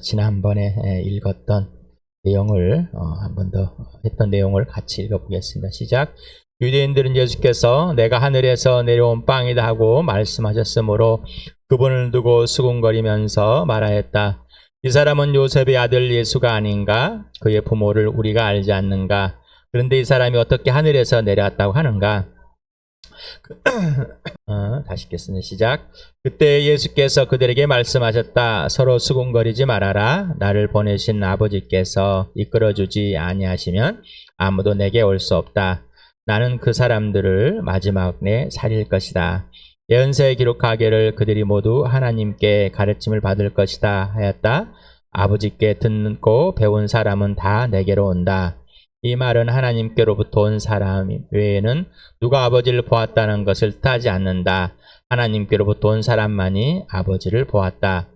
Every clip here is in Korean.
지난번에 읽었던 내용을 어, 한번 더 했던 내용을 같이 읽어보겠습니다. 시작. 유대인들은 예수께서 내가 하늘에서 내려온 빵이다 하고 말씀하셨으므로 그분을 두고 수군거리면서 말하였다. 이 사람은 요셉의 아들 예수가 아닌가? 그의 부모를 우리가 알지 않는가? 그런데 이 사람이 어떻게 하늘에서 내려왔다고 하는가? 어, 다시 읽겠습니다. 시작. 그때 예수께서 그들에게 말씀하셨다. 서로 수군거리지 말아라. 나를 보내신 아버지께서 이끌어주지 아니하시면 아무도 내게 올 수 없다. 나는 그 사람들을 마지막에 살릴 것이다. 예언서에 기록하기를 그들이 모두 하나님께 가르침을 받을 것이다 하였다. 아버지께 듣고 배운 사람은 다 내게로 온다. 이 말은 하나님께로부터 온 사람 외에는 누가 아버지를 보았다는 것을 뜻하지 않는다. 하나님께로부터 온 사람만이 아버지를 보았다.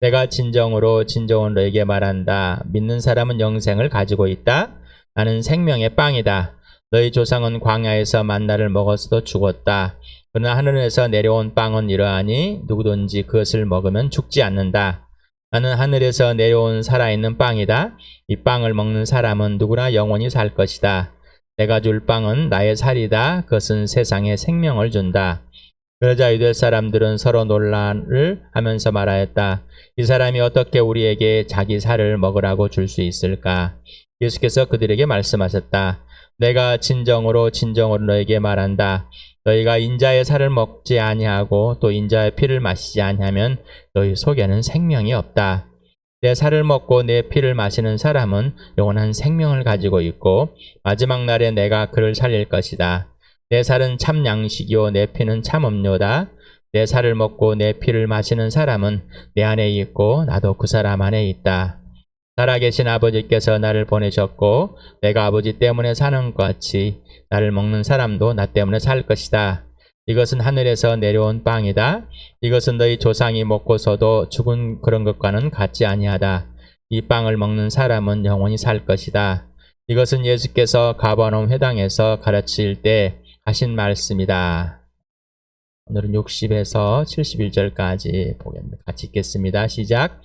내가 진정으로 진정으로 너에게 말한다. 믿는 사람은 영생을 가지고 있다. 나는 생명의 빵이다. 너희 조상은 광야에서 만나를 먹었어도 죽었다. 그러나 하늘에서 내려온 빵은 이러하니 누구든지 그것을 먹으면 죽지 않는다. 나는 하늘에서 내려온 살아있는 빵이다. 이 빵을 먹는 사람은 누구나 영원히 살 것이다. 내가 줄 빵은 나의 살이다. 그것은 세상에 생명을 준다. 그러자 유대 사람들은 서로 논란을 하면서 말하였다. 이 사람이 어떻게 우리에게 자기 살을 먹으라고 줄 수 있을까? 예수께서 그들에게 말씀하셨다. 내가 진정으로 진정으로 너에게 말한다. 너희가 인자의 살을 먹지 아니하고 또 인자의 피를 마시지 아니하면 너희 속에는 생명이 없다. 내 살을 먹고 내 피를 마시는 사람은 영원한 생명을 가지고 있고 마지막 날에 내가 그를 살릴 것이다. 내 살은 참 양식이요 내 피는 참 음료다. 내 살을 먹고 내 피를 마시는 사람은 내 안에 있고 나도 그 사람 안에 있다. 살아계신 아버지께서 나를 보내셨고 내가 아버지 때문에 사는 것 같이 나를 먹는 사람도 나 때문에 살 것이다. 이것은 하늘에서 내려온 빵이다. 이것은 너희 조상이 먹고서도 죽은 그런 것과는 같지 아니하다. 이 빵을 먹는 사람은 영원히 살 것이다. 이것은 예수께서 가버나움 회당에서 가르칠 때 하신 말씀이다. 오늘은 60에서 71절까지 보겠습니다. 같이 읽겠습니다. 시작.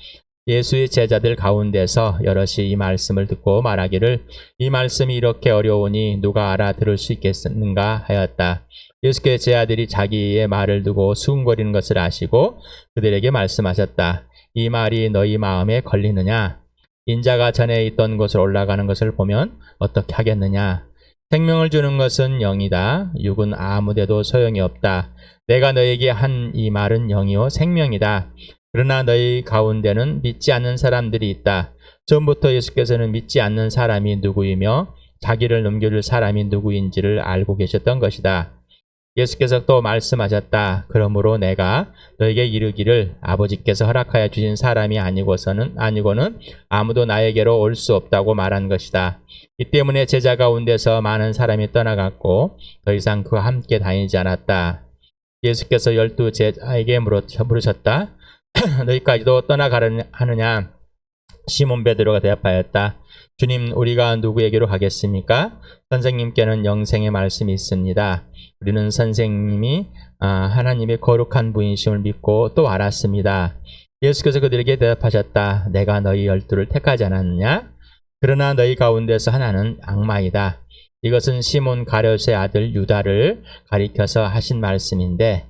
예수의 제자들 가운데서 여럿이 이 말씀을 듣고 말하기를 이 말씀이 이렇게 어려우니 누가 알아들을 수 있겠는가 하였다. 예수께서 제 아들이 자기의 말을 두고 수군거리는 것을 아시고 그들에게 말씀하셨다. 이 말이 너희 마음에 걸리느냐? 인자가 전에 있던 곳을 올라가는 것을 보면 어떻게 하겠느냐? 생명을 주는 것은 영이다. 육은 아무데도 소용이 없다. 내가 너에게 한 이 말은 영이요 생명이다. 그러나 너희 가운데는 믿지 않는 사람들이 있다. 처음부터 예수께서는 믿지 않는 사람이 누구이며 자기를 넘겨줄 사람이 누구인지를 알고 계셨던 것이다. 예수께서 또 말씀하셨다. 그러므로 내가 너에게 이르기를 아버지께서 허락하여 주신 사람이 아니고서는 아니고는 아무도 나에게로 올 수 없다고 말한 것이다. 이 때문에 제자 가운데서 많은 사람이 떠나갔고 더 이상 그와 함께 다니지 않았다. 예수께서 열두 제자에게 물으셨다. 너희까지도 떠나가느냐? 시몬 베드로가 대답하였다. 주님, 우리가 누구에게로 가겠습니까? 선생님께는 영생의 말씀이 있습니다. 우리는 선생님이 아, 하나님의 거룩한 부인심을 믿고 또 알았습니다. 예수께서 그들에게 대답하셨다. 내가 너희 열두를 택하지 않았느냐? 그러나 너희 가운데서 하나는 악마이다. 이것은 시몬 가룟의 아들 유다를 가리켜서 하신 말씀인데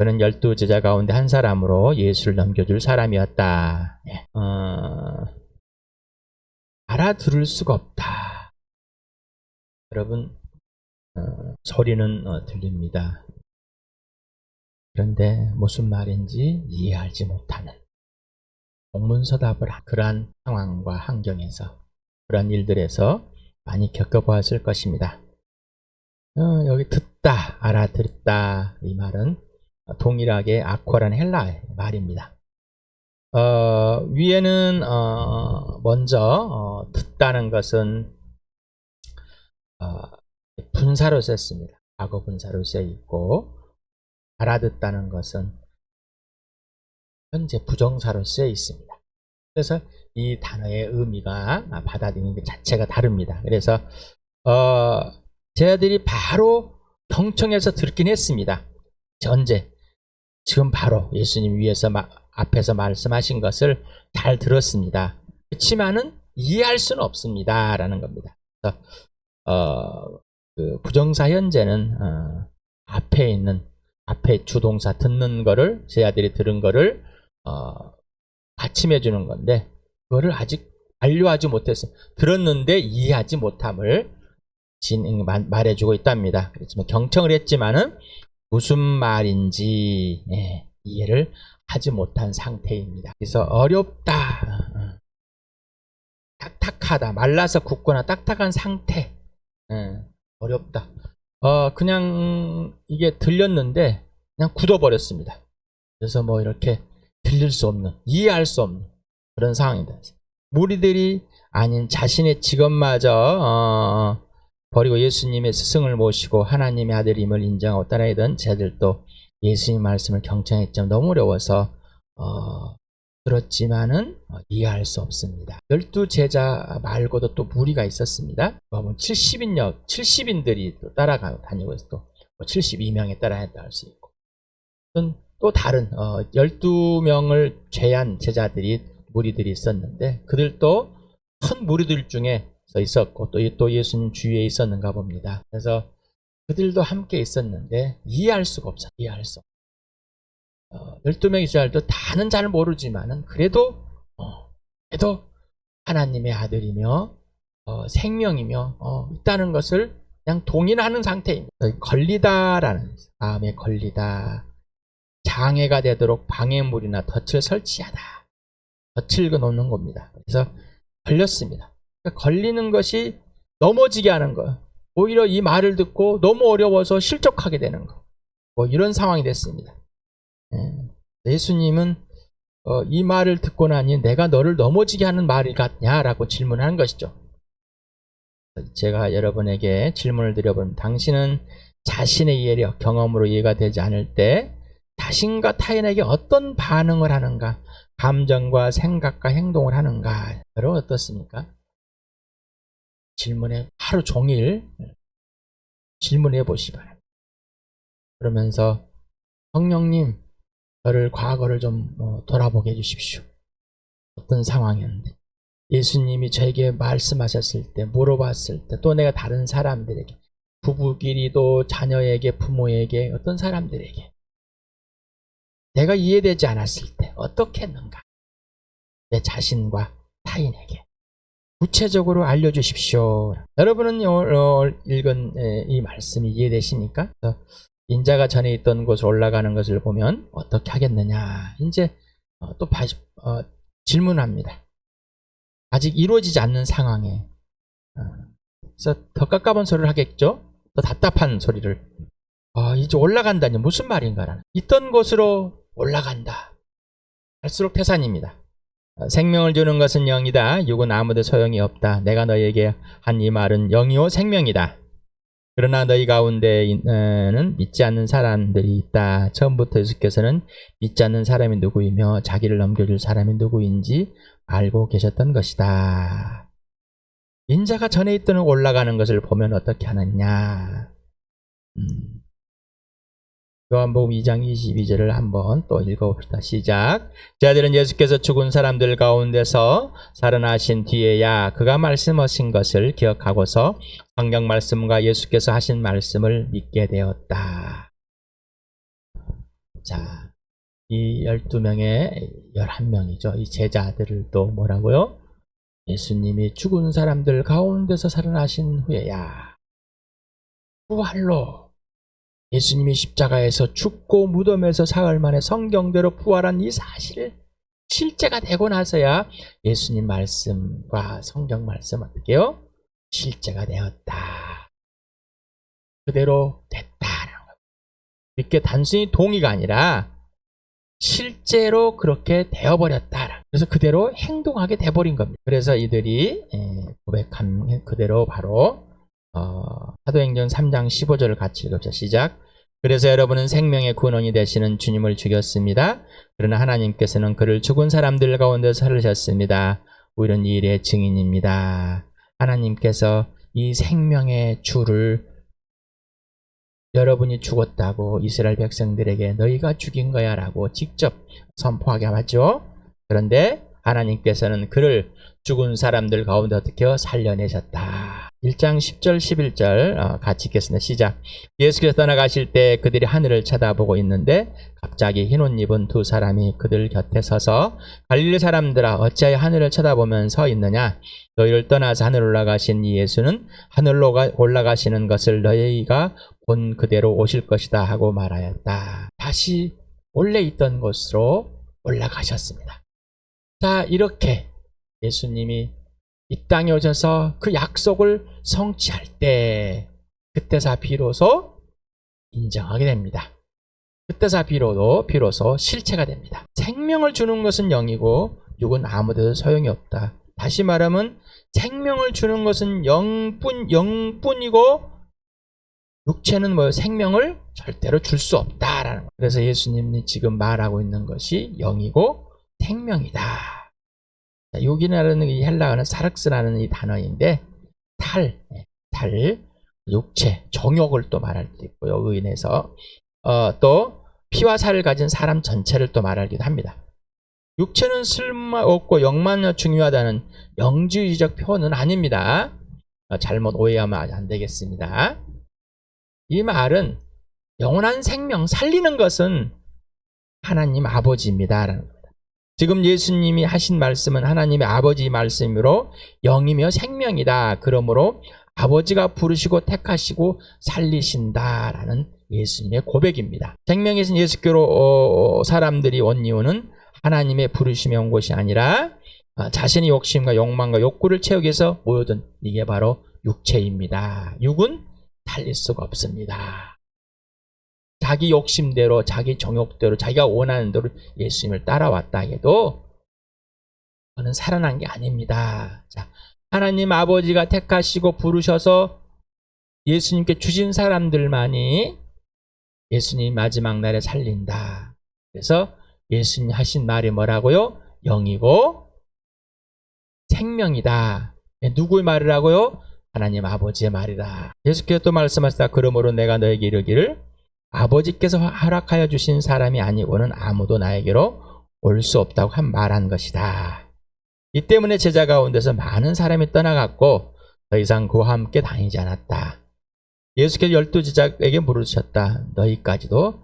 그는 열두 제자 가운데 한 사람으로 예수를 넘겨줄 사람이었다. 어, 알아들을 수가 없다. 여러분 어, 소리는 어, 들립니다. 그런데 무슨 말인지 이해하지 못하는 공문서답을 한 그러한 상황과 환경에서 그러한 일들에서 많이 겪어보았을 것입니다. 어, 여기 듣다, 알아듣다 이 말은 동일하게 아쿠아라는 헬라 말입니다. 어, 위에는 어, 먼저 어, 듣다는 것은 어, 분사로 썼습니다. 과거 분사로 쓰여 있고 알아듣다는 것은 현재 부정사로 쓰여 있습니다. 그래서 이 단어의 의미가 받아들이는 것 자체가 다릅니다. 그래서 어, 제자들이 바로 경청해서 듣긴 했습니다. 전제 지금 바로 예수님 위에서 막 앞에서 말씀하신 것을 잘 들었습니다. 그렇지만은 이해할 수는 없습니다라는 겁니다. 그래서 어, 그 부정사 현재는 어, 앞에 있는 앞에 주동사 듣는 거를 제 아들이 들은 거를 어, 받침해 주는 건데 그거를 아직 완료하지 못해서 들었는데 이해하지 못함을 진, 말- 말해주고 있답니다. 그렇지만 경청을 했지만은 무슨 말인지 예, 이해를 하지 못한 상태입니다. 그래서 어렵다, 어, 딱딱하다, 말라서 굳거나 딱딱한 상태, 예, 어렵다. 어, 그냥 이게 들렸는데 그냥 굳어버렸습니다. 그래서 뭐 이렇게 들릴 수 없는, 이해할 수 없는 그런 상황입니다. 무리들이 아닌 자신의 직업마저 어, 버리고 예수님의 스승을 모시고 하나님의 아들임을 인정하고 따라이던 제들도 예수님 말씀을 경청했지만 너무 어려워서 어, 들었지만은 어, 이해할 수 없습니다. 열두 제자 말고도 또 무리가 있었습니다. 뭐 70인역, 70인들이 또 따라가 다니고 있어 또 72명에 따라했다 할 수 있고 또, 또 다른 어, 12명을 제한 제자들이 무리들이 있었는데 그들도 큰 무리들 중에 있었고 또, 또 예수님 주위에 있었는가 봅니다. 그래서 그들도 함께 있었는데 이해할 수가 없어. 이해할 수. 어, 12명이 있어도 다는 잘 모르지만은 그래도 어, 그래도 하나님의 아들이며 어, 생명이며 어, 있다는 것을 그냥 동의하는 상태입니다. 걸리다라는 마음에 걸리다 장애가 되도록 방해물이나 덫을 설치하다 덫을 그놓는 겁니다. 그래서 걸렸습니다. 그러니까 걸리는 것이 넘어지게 하는 거. 오히려 이 말을 듣고 너무 어려워서 실족하게 되는 거. 뭐 이런 상황이 됐습니다. 예. 예수님은 어, 이 말을 듣고 나니 내가 너를 넘어지게 하는 말이 같냐라고 질문하는 것이죠. 제가 여러분에게 질문을 드려보면 당신은 자신의 이해력, 경험으로 이해가 되지 않을 때 자신과 타인에게 어떤 반응을 하는가, 감정과 생각과 행동을 하는가, 여러분 어떻습니까? 질문에 하루 종일 질문해 보시 바랍니다. 그러면서 성령님, 저를 과거를 좀 어, 돌아보게 해주십시오. 어떤 상황이었는데 예수님이 저에게 말씀하셨을 때, 물어봤을 때, 또 내가 다른 사람들에게, 부부끼리도 자녀에게, 부모에게, 어떤 사람들에게 내가 이해되지 않았을 때 어떻게 했는가? 내 자신과 타인에게 구체적으로 알려주십시오. 여러분은 오늘 읽은 에, 이 말씀이 이해되십니까? 인자가 전에 있던 곳으로 올라가는 것을 보면 어떻게 하겠느냐? 이제 어, 또 어, 질문합니다. 아직 이루어지지 않는 상황에 어, 그래서 더 깝깝한 소리를 하겠죠? 더 답답한 소리를 아, 이제 올라간다니 무슨 말인가라는 있던 곳으로 올라간다. 갈수록 태산입니다. 어, 생명을 주는 것은 영이다. 육은 아무도 소용이 없다. 내가 너에게 한 이 말은 영이요 생명이다. 그러나 너희 가운데는 믿지 않는 사람들이 있다. 처음부터 예수께서는 믿지 않는 사람이 누구이며 자기를 넘겨줄 사람이 누구인지 알고 계셨던 것이다. 인자가 전에 있던 올라가는 것을 보면 어떻게 하느냐. 음. 요한복음 2장 22절을 한번 또 읽어봅시다. 시작. 자들은 예수께서 죽은 사람들 가운데서 살아나신 뒤에야 그가 말씀하신 것을 기억하고서 성경 말씀과 예수께서 하신 말씀을 믿게 되었다. 자, 이 12명의 11명이죠. 이 제자들을 또 뭐라고요? 예수님이 죽은 사람들 가운데서 살아나신 후에야 부활로 예수님이 십자가에서 죽고 무덤에서 사흘 만에 성경대로 부활한 이 사실을 실제가 되고 나서야 예수님 말씀과 성경 말씀 어떻게 요? 실제가 되었다. 그대로 됐다라는. 이렇게 단순히 동의가 아니라 실제로 그렇게 되어버렸다. 그래서 그대로 행동하게 돼버린 겁니다. 그래서 이들이 예, 고백한 그대로 바로 어, 사도행전 3장 15절을 같이 읽읍시다. 시작. 그래서 여러분은 생명의 근원이 되시는 주님을 죽였습니다. 그러나 하나님께서는 그를 죽은 사람들 가운데 살으셨습니다. 우리는 이 일의 증인입니다. 하나님께서 이 생명의 주를 여러분이 죽었다고 이스라엘 백성들에게 너희가 죽인 거야 라고 직접 선포하게 하죠. 그런데 하나님께서는 그를 죽은 사람들 가운데 어떻게 요 살려내셨다. 1장 10절 11절 어, 같이 읽겠습니다. 시작. 예수께서 떠나가실 때 그들이 하늘을 쳐다보고 있는데 갑자기 흰옷 입은 두 사람이 그들 곁에 서서 갈릴리 사람들아 어찌하여 하늘을 쳐다보면 서 있느냐 너희를 떠나서 하늘 올라가신 이 예수는 하늘로 가- 올라가시는 것을 너희가 본 그대로 오실 것이다 하고 말하였다. 다시 원래 있던 곳으로 올라가셨습니다. 자, 이렇게 예수님이 이 땅에 오셔서 그 약속을 성취할 때 그때사 비로소 인정하게 됩니다. 그때사 비로도 비로소 실체가 됩니다. 생명을 주는 것은 영이고 육은 아무데도 소용이 없다. 다시 말하면 생명을 주는 것은 영뿐 영뿐이고 육체는 뭐 생명을 절대로 줄 수 없다라는 거. 그래서 예수님이 지금 말하고 있는 것이 영이고 생명이다. 자, 여기라는 이 헬라어는 사르스라는 이 단어인데 탈, 예, 탈, 육체, 정욕을 또 말할 수 있고요. 의인에서 어, 또 피와 살을 가진 사람 전체를 또 말하기도 합니다. 육체는 쓸모없고 영만 중요하다는 영주의적 표현은 아닙니다. 어, 잘못 오해하면 안 되겠습니다. 이 말은 영원한 생명 살리는 것은 하나님 아버지입니다라는. 지금 예수님이 하신 말씀은 하나님의 아버지 말씀으로 영이며 생명이다. 그러므로 아버지가 부르시고 택하시고 살리신다라는 예수님의 고백입니다. 생명에서 예수교로 어, 사람들이 온 이유는 하나님의 부르심에 온 것이 아니라 아, 자신의 욕심과 욕망과 욕구를 채우기 위해서 모여든 이게 바로 육체입니다. 육은 살릴 수가 없습니다. 자기 욕심대로 자기 정욕대로 자기가 원하는 대로 예수님을 따라왔다 해도 그는 살아난 게 아닙니다. 자, 하나님 아버지가 택하시고 부르셔서 예수님께 주신 사람들만이 예수님 마지막 날에 살린다. 그래서 예수님 하신 말이 뭐라고요? 영이고 생명이다. 예, 누구의 말을 하고요? 하나님 아버지의 말이다. 예수께서 또 말씀하시다. 그러므로 내가 너에게 이르기를 아버지께서 허락하여 주신 사람이 아니고는 아무도 나에게로 올 수 없다고 한 말한 것이다. 이 때문에 제자 가운데서 많은 사람이 떠나갔고 더 이상 그와 함께 다니지 않았다. 예수께서 열두 제자에게 물으셨다. 너희까지도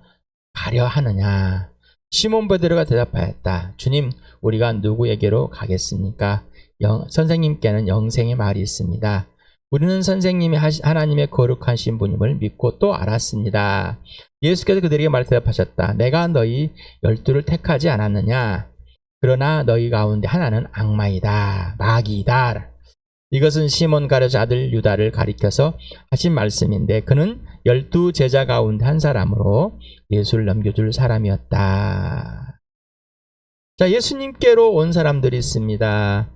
가려 하느냐? 시몬 베드로가 대답하였다. 주님, 우리가 누구에게로 가겠습니까? 영- 선생님께는 영생의 말이 있습니다. 우리는 선생님이 하나님의 거룩하신 분임을 믿고 또 알았습니다. 예수께서 그들에게 말 대답하셨다. 내가 너희 열두를 택하지 않았느냐? 그러나 너희 가운데 하나는 악마이다. 마귀이다. 이것은 시몬 가르쳐 아들 유다를 가리켜서 하신 말씀인데 그는 열두 제자 가운데 한 사람으로 예수를 넘겨줄 사람이었다. 자, 예수님께로 온 사람들이 있습니다.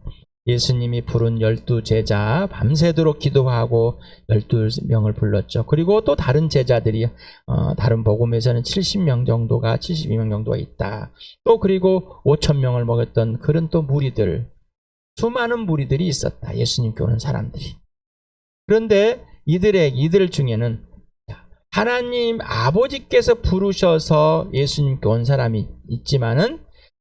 예수님이 부른 열두 제자 밤새도록 기도하고 열두 명을 불렀죠. 그리고 또 다른 제자들이 어, 다른 복음에서는 70명 정도가 72명 정도가 있다. 또 그리고 5천 명을 먹였던 그런 또 무리들 수많은 무리들이 있었다. 예수님께 오는 사람들이. 그런데 이들의 이들 중에는 하나님 아버지께서 부르셔서 예수님께 온 사람이 있지만은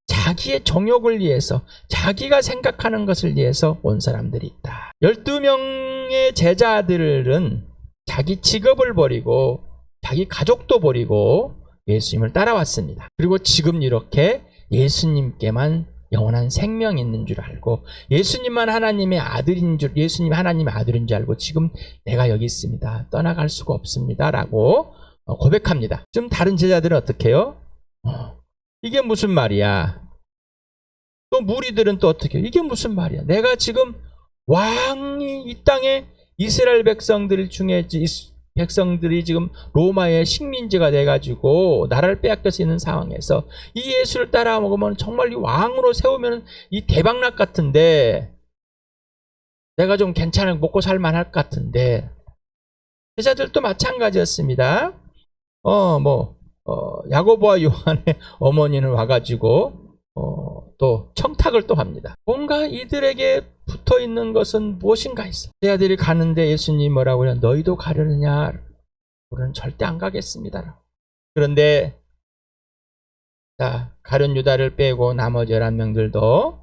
자기의 정욕을 위해서 자기가 생각하는 것을 위해서 온 사람들이 있다. 12명의 제자들은 자기 직업을 버리고 자기 가족도 버리고 예수님을 따라왔습니다. 그리고 지금 이렇게 예수님께만 영원한 생명이 있는 줄 알고 예수님만 하나님의 아들인 줄 예수님 하나님의 아들인 줄 알고 지금 내가 여기 있습니다. 떠나갈 수가 없습니다라고 어, 고백합니다. 좀 다른 제자들은 어떻게 해요? 어, 이게 무슨 말이야? 또 무리들은 또 어떻게? 이게 무슨 말이야? 내가 지금 왕이 이 땅에 이스라엘 백성들 중에 이 백성들이 지금 로마의 식민지가 돼가지고 나라를 빼앗겨서 있는 상황에서 이 예수를 따라 먹으면 정말 이 왕으로 세우면 이 대박날 것 같은데 내가 좀 괜찮은 먹고 살만할 것 같은데 제자들도 마찬가지였습니다. 어 뭐 어, 야고보와 요한의 어머니는 와가지고 어, 또 청탁을 또 합니다. 뭔가 이들에게 붙어 있는 것은 무엇인가 있어. 내 아들이 가는데 예수님 뭐라고 해요? 너희도 가려느냐? 우리는 절대 안 가겠습니다. 그런데 자 가룟 유다를 빼고 나머지 11명들도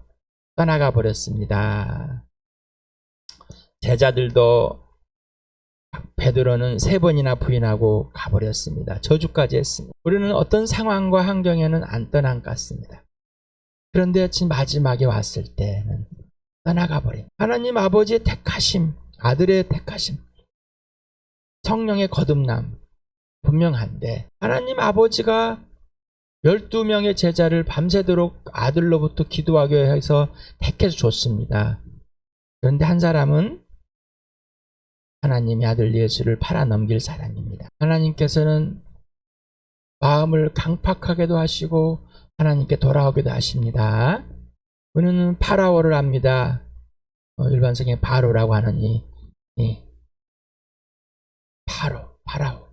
떠나가 버렸습니다. 제자들도 베드로는 세 번이나 부인하고 가버렸습니다. 저주까지 했습니다. 우리는 어떤 상황과 환경에는 안 떠난 것 같습니다. 그런데 마지막에 왔을 때는 떠나가 버린 하나님 아버지의 택하심, 아들의 택하심, 성령의 거듭남 분명한데 하나님 아버지가 12명의 제자를 밤새도록 아들로부터 기도하게 해서 택해서 줬습니다. 그런데 한 사람은 하나님의 아들 예수를 팔아넘길 사람입니다. 하나님께서는 마음을 강팍하게도 하시고 하나님께 돌아오기도 하십니다. 우리는 파라오를 압니다. 어, 일반성의 바로라고 하는 이, 이 파로, 파라오.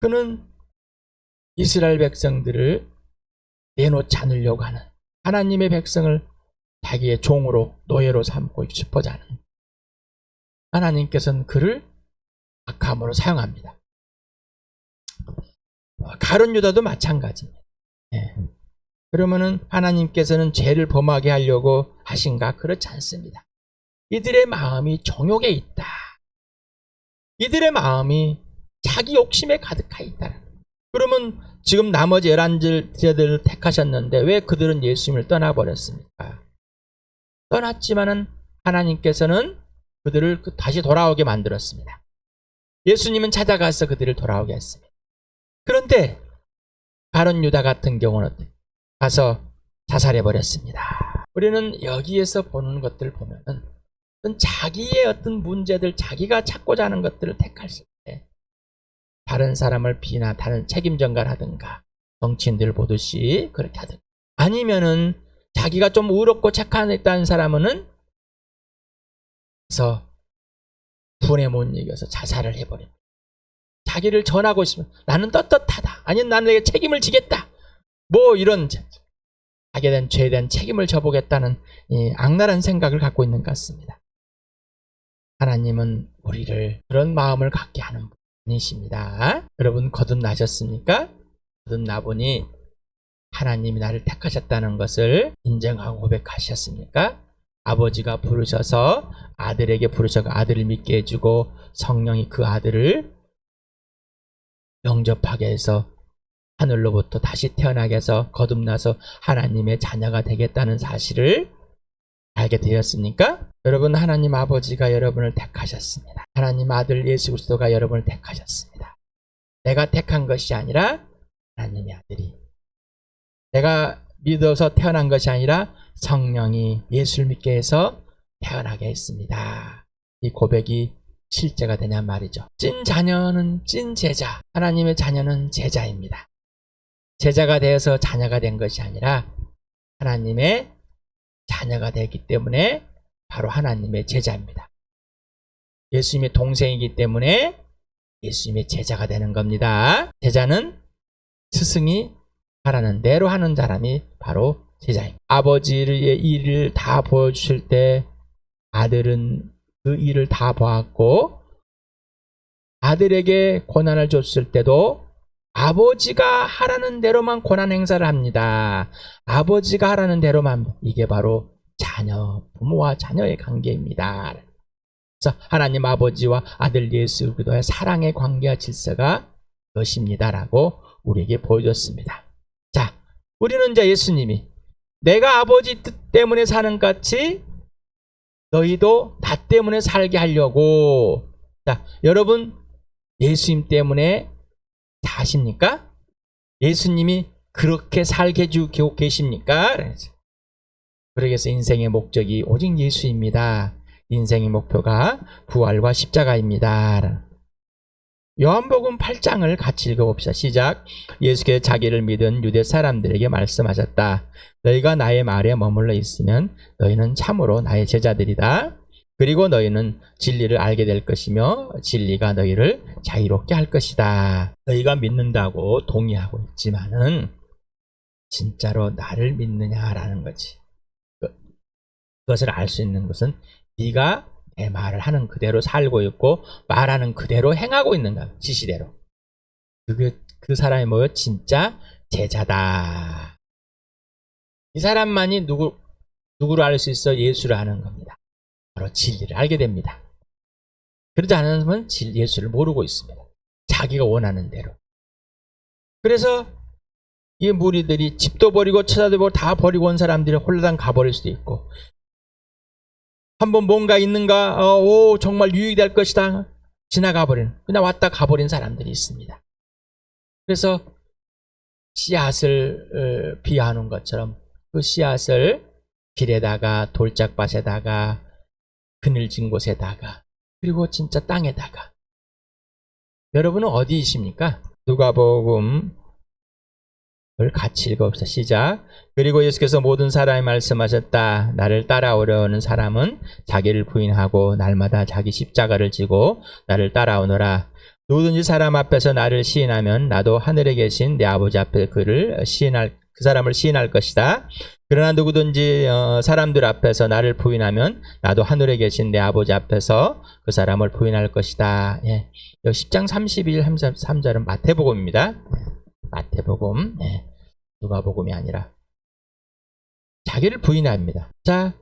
그는 이스라엘 백성들을 내놓지 않으려고 하는 하나님의 백성을 자기의 종으로 노예로 삼고 싶어자 하는 하나님께서는 그를 악함으로 사용합니다. 가론 유다도 마찬가지입니다. 예. 그러면은 하나님께서는 죄를 범하게 하려고 하신가? 그렇지 않습니다. 이들의 마음이 정욕에 있다. 이들의 마음이 자기 욕심에 가득하 있다. 그러면 지금 나머지 열한 제자들을 택하셨는데 왜 그들은 예수님을 떠나버렸습니까? 떠났지만은 하나님께서는 그들을 그 다시 돌아오게 만들었습니다. 예수님은 찾아가서 그들을 돌아오게 했습니다. 그런데 가론 유다 같은 경우는? 가서 자살해 버렸습니다. 우리는 여기에서 보는 것들 보면은 자기의 어떤 문제들, 자기가 찾고자 하는 것들을 택할 때 다른 사람을 비나 다른 책임 전가라든가 정치인들 보듯이 그렇게 하든가 아니면은 자기가 좀 의롭고 착한 사람은 그래서 분에 못 이겨서 자살을 해버립니다. 자기를 전하고 있으면 나는 떳떳하다. 아니면 나는 내게 책임을 지겠다. 뭐 이런 하게 된 죄에 대한 책임을 져보겠다는 이 악랄한 생각을 갖고 있는 것 같습니다. 하나님은 우리를 그런 마음을 갖게 하는 분이십니다. 여러분 거듭나셨습니까? 거듭나보니 하나님이 나를 택하셨다는 것을 인정하고 고백하셨습니까? 아버지가 부르셔서 아들에게 부르셔서 아들을 믿게 해주고 성령이 그 아들을 영접하게 해서 하늘로부터 다시 태어나게 해서 거듭나서 하나님의 자녀가 되겠다는 사실을 알게 되었습니까? 여러분 하나님 아버지가 여러분을 택하셨습니다. 하나님 아들 예수 그리스도가 여러분을 택하셨습니다. 내가 택한 것이 아니라 하나님의 아들이 내가 믿어서 태어난 것이 아니라 성령이 예수를 믿게 해서 태어나게 했습니다. 이 고백이 실제가 되냔 말이죠. 찐 자녀는 찐 제자, 하나님의 자녀는 제자입니다. 제자가 되어서 자녀가 된 것이 아니라 하나님의 자녀가 되기 때문에 바로 하나님의 제자입니다. 예수님의 동생이기 때문에 예수님의 제자가 되는 겁니다. 제자는 스승이 하라는 대로 하는 사람이 바로 제자입니다. 아버지의 일을 다 보여주실 때 아들은 그 일을 다 보았고 아들에게 권한을 줬을 때도 아버지가 하라는 대로만 권한 행사를 합니다. 아버지가 하라는 대로만 이게 바로 자녀, 부모와 자녀의 관계입니다. 그래서 하나님 아버지와 아들 예수 그리스도의 사랑의 관계와 질서가 것입니다라고 우리에게 보여줬습니다. 자, 우리는 이제 예수님이 내가 아버지 뜻 때문에 사는 것 같이 너희도 나 때문에 살게 하려고. 자, 여러분 예수님 때문에 사십니까? 예수님이 그렇게 살게 해주고 계십니까? 그러게서 인생의 목적이 오직 예수입니다. 인생의 목표가 부활과 십자가입니다. 요한복음 8장을 같이 읽어봅시다. 시작. 예수께서 자기를 믿은 유대 사람들에게 말씀하셨다. 너희가 나의 말에 머물러 있으면 너희는 참으로 나의 제자들이다. 그리고 너희는 진리를 알게 될 것이며 진리가 너희를 자유롭게 할 것이다. 너희가 믿는다고 동의하고 있지만은 진짜로 나를 믿느냐라는 거지. 그, 그것을 알 수 있는 것은 네가 내 말을 하는 그대로 살고 있고 말하는 그대로 행하고 있는가 지시대로 그, 그 사람이 뭐요? 진짜 제자다. 이 사람만이 누구 누구를 알 수 있어 예수를 아는 겁니다. 바로 진리를 알게 됩니다. 그러지 사람은 진- 예수를 모르고 있습니다. 자기가 원하는 대로. 그래서 이 무리들이 집도 버리고 처자도 버리고 다 버리고 온 사람들이 홀라당 가버릴 수도 있고 한번 뭔가 있는가 어, 오 정말 유익이 될 것이다 지나가 버리는 그냥 왔다 가버린 사람들이 있습니다. 그래서 씨앗을 어, 비하하는 것처럼 그 씨앗을 길에다가 돌짝밭에다가 그늘진 곳에다가 그리고 진짜 땅에다가 여러분은 어디이십니까? 누가복음 을 같이 읽어봅시다. 시작. 그리고 예수께서 모든 사람이 말씀하셨다. 나를 따라오려는 사람은 자기를 부인하고 날마다 자기 십자가를 지고 나를 따라오너라. 누구든지 사람 앞에서 나를 시인하면 나도 하늘에 계신 내 아버지 앞에 그를 시인할 그 사람을 시인할 것이다. 그러나 누구든지 어, 사람들 앞에서 나를 부인하면 나도 하늘에 계신 내 아버지 앞에서 그 사람을 부인할 것이다. 예. 여기 10장 32절 33절은 마태복음입니다. 마태복음, 예. 누가복음이 아니라 자기를 부인합니다. 자,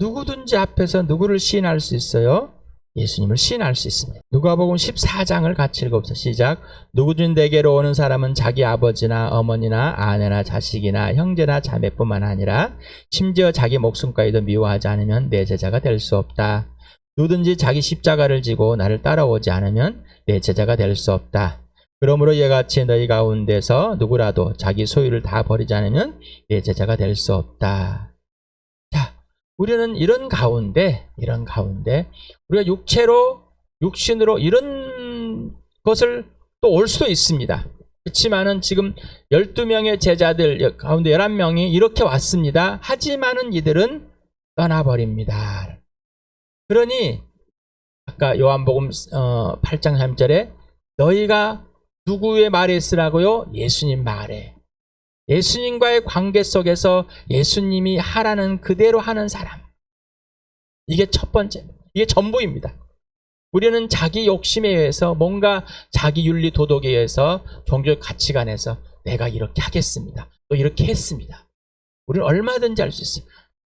누구든지 앞에서 누구를 시인할 수 있어요? 예수님을 시인할 수 있습니다. 누가복음 14장을 같이 읽어봅시다. 시작. 누구든 내게로 오는 사람은 자기 아버지나 어머니나 아내나 자식이나 형제나 자매뿐만 아니라 심지어 자기 목숨까지도 미워하지 않으면 내 제자가 될 수 없다. 누구든지 자기 십자가를 지고 나를 따라오지 않으면 내 제자가 될 수 없다. 그러므로 이같이 너희 가운데서 누구라도 자기 소유를 다 버리지 않으면 내 제자가 될 수 없다. 자, 우리는 이런 가운데, 이런 가운데, 우리가 육체로, 육신으로 이런 것을 또 올 수도 있습니다. 그렇지만은 지금 12명의 제자들 가운데 11명이 이렇게 왔습니다. 하지만은 이들은 떠나버립니다. 그러니, 아까 요한복음 어, 8장 3절에 너희가 누구의 말에 쓰라고요? 예수님 말에. 예수님과의 관계 속에서 예수님이 하라는 그대로 하는 사람. 이게 첫 번째. 이게 전부입니다. 우리는 자기 욕심에 의해서 뭔가 자기 윤리 도덕에 의해서 종교 가치관에서 내가 이렇게 하겠습니다. 또 이렇게 했습니다. 우리는 얼마든지 할 수 있어요.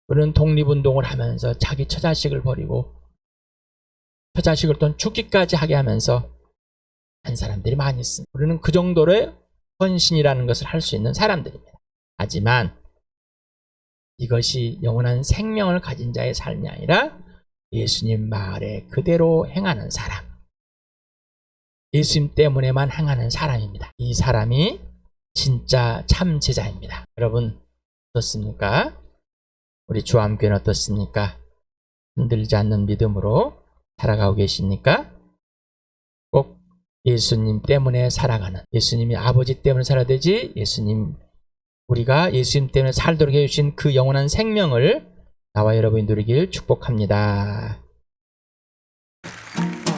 우리는 독립운동을 하면서 자기 처자식을 버리고 처자식을 또 죽기까지 하게 하면서 한 사람들이 많이 있습니다. 우리는 그 정도의 헌신이라는 것을 할 수 있는 사람들입니다. 하지만 이것이 영원한 생명을 가진 자의 삶이 아니라 예수님 말에 그대로 행하는 사람. 예수님 때문에만 행하는 사람입니다. 이 사람이 진짜 참 제자입니다. 여러분 어떻습니까? 우리 주암교회는 어떻습니까? 흔들지 않는 믿음으로 살아가고 계십니까? 꼭 예수님 때문에 살아가는 예수님이 아버지 때문에 살아야 되지 예수님 우리가 예수님 때문에 살도록 해주신 그 영원한 생명을 나와 여러분이 누리길 축복합니다.